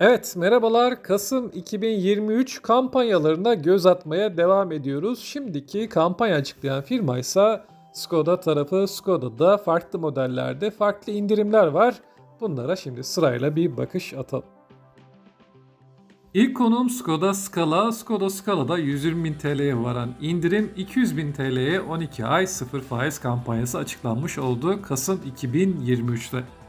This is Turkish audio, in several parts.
Evet, merhabalar. Kasım 2023 kampanyalarına göz atmaya devam ediyoruz. Şimdiki kampanya açıklayan firma ise Skoda tarafı. Skoda'da farklı modellerde farklı indirimler var. Bunlara şimdi sırayla bir bakış atalım. İlk konum Skoda Scala. Skoda Scala'da 120.000 TL'ye varan indirim 200.000 TL'ye 12 ay 0 faiz kampanyası açıklanmış oldu Kasım 2023'te.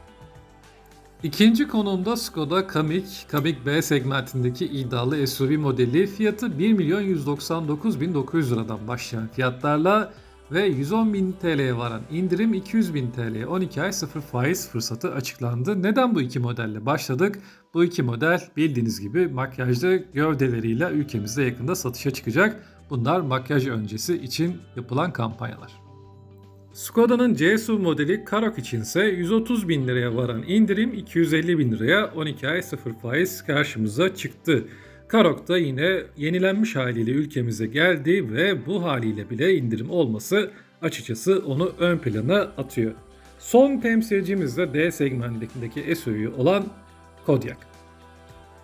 İkinci konumda Skoda Kamiq, Kamiq B segmentindeki iddialı SUV modeli fiyatı 1 milyon 199 bin 900 liradan başlayan fiyatlarla ve 110 bin TL'ye varan indirim 200 bin TL'ye 12 ay 0 faiz fırsatı açıklandı. Neden bu iki modelle başladık? Bu iki model bildiğiniz gibi makyajlı gövdeleriyle ülkemizde yakında satışa çıkacak. Bunlar makyaj öncesi için yapılan kampanyalar. Skoda'nın C-SUV modeli Karoq içinse 130 bin liraya varan indirim 250 bin liraya 12 ay 0 faiz karşımıza çıktı. Karoq da yine yenilenmiş haliyle ülkemize geldi ve bu haliyle bile indirim olması açıkçası onu ön plana atıyor. Son temsilcimiz de D segmentindeki SUV olan Kodiaq.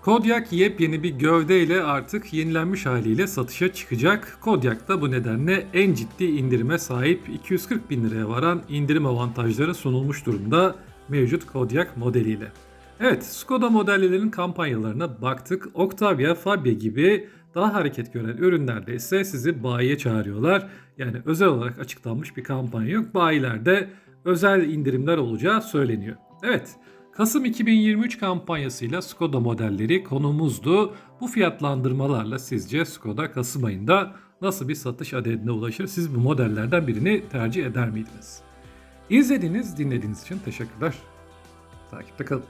Kodiaq yepyeni bir gövdeyle artık yenilenmiş haliyle satışa çıkacak. Kodiaq da bu nedenle en ciddi indirime sahip 240 bin liraya varan indirim avantajları sunulmuş durumda mevcut Kodiaq modeliyle. Evet, Skoda modellerinin kampanyalarına baktık. Octavia, Fabia gibi daha hareket gören ürünlerde ise sizi bayiye çağırıyorlar. Yani özel olarak açıklanmış bir kampanya yok. Bayilerde özel indirimler olacağı söyleniyor. Evet, Kasım 2023 kampanyasıyla Skoda modelleri konumuzdu. Bu fiyatlandırmalarla sizce Skoda Kasım ayında nasıl bir satış adedine ulaşır? Siz bu modellerden birini tercih eder miydiniz? İzlediğiniz, dinlediğiniz için teşekkürler. Takipte kalın.